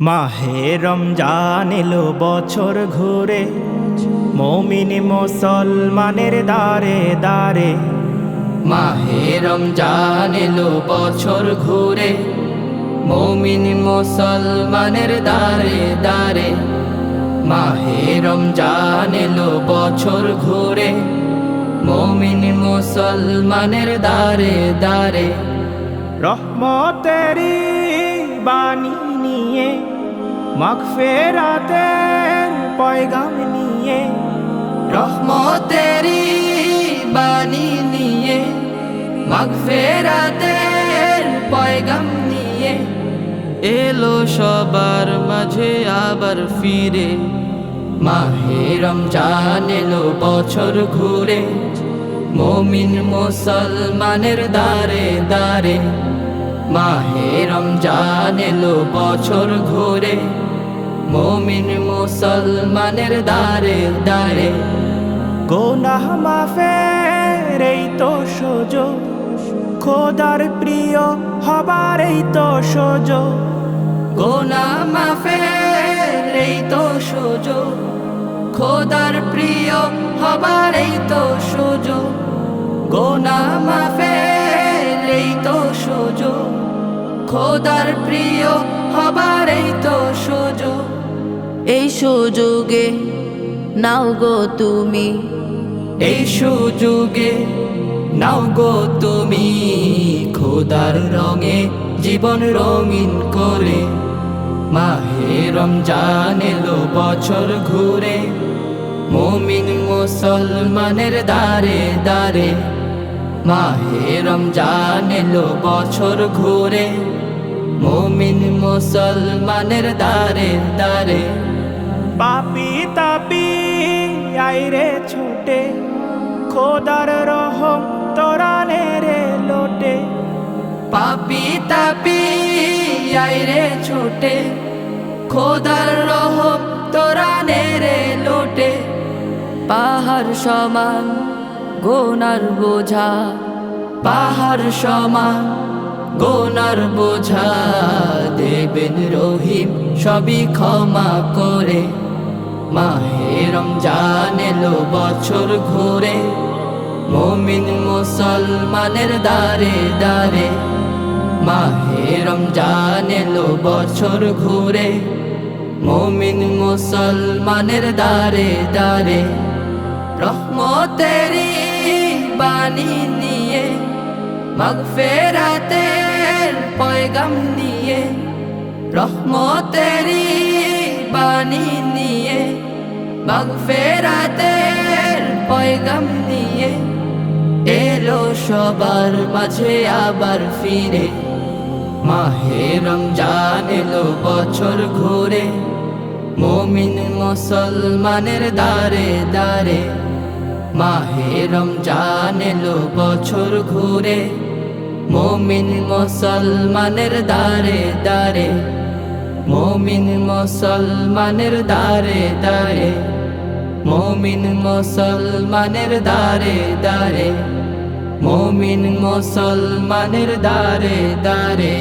মাহে রমজান এলো বছর ঘুরে, মমিন মুসলমানের দারে দারে মাহে রমজান এলো বছর ঘুরে, মমিন মুসলমানের দারে দারে মাহে রমজান এলো বছর ঘুরে, মমিন মুসলমানের দারে দারে রহমতেরি বাণী নিয়ে মাগফেরাতের পয়গাম নিয়ে রহমতেরি বাণী নিয়ে মাগফেরাতের পয়গাম নিয়ে, এলো সবার মাঝে আবার ফিরে। মাহে রমজান এলো বছর ঘুরে, মমিন মুসলমানের দারে দারে মাহে রমজান এলো বছর ঘুরে। মমিন মুসলমানের দারে দারে গোনাহ মাফের এই তো সুযোগ। খোদার প্রিয় হবার এই তো সুযোগ। গোনা মাফের এই তো সুযোগ। খোদার প্রিয় হবার এই তো সুযোগ। গোনা মাফের খোদার প্রিয় হবার এই তো সুযোগ। এই সুযোগে নাও গো তুমি। এই সুযোগে নাও গো তুমি। খোদার রঙে জীবন রঙিন করে, মাহে রমজান এলো বছর ঘুরে। মমিন মুসলমানের দারে দারে মাহে রমজান এলো বছর ঘুরে মমিন মুসলমানের দারে দারে পাপি তাপি আইরে ছুটে খোদার রহম তোরা রে লোটে। পাপি তাপি আইরে ছুটে খোদার রহম তোরা নেরে লোটে। পাহাড় সমান গোনার বোঝা, পাহাড় সমান, গোনার বোঝা। দেবেন রহিম সবই ক্ষমা করে, মাহে রমজান এলো বছর ঘুরে। মমিন মুসলমানের দারে দারে মাহেরম রমজান এলো বছর ঘুরে। মমিন মুসলমানের দারে দারে রহমতেরি বাণী নিয়ে, মাগফেরাতের পয়গাম নিয়ে, রহমতেরি বাণী নিয়ে, মাগফেরাতের পয়গাম নিয়ে, এলো সবার মাঝে আবার ফিরে, মাহে রমজান এলো বছর ঘুরে। মমিন মুসলমানের দারে দারে মাহে রমজান এলো বছর ঘুরে। মমিন মুসলমানের দারে দারে মমিন মুসলমানের দারে দারে মমিন মুসলমানের দারে দারে মমিন মুসলমানের দারে দারে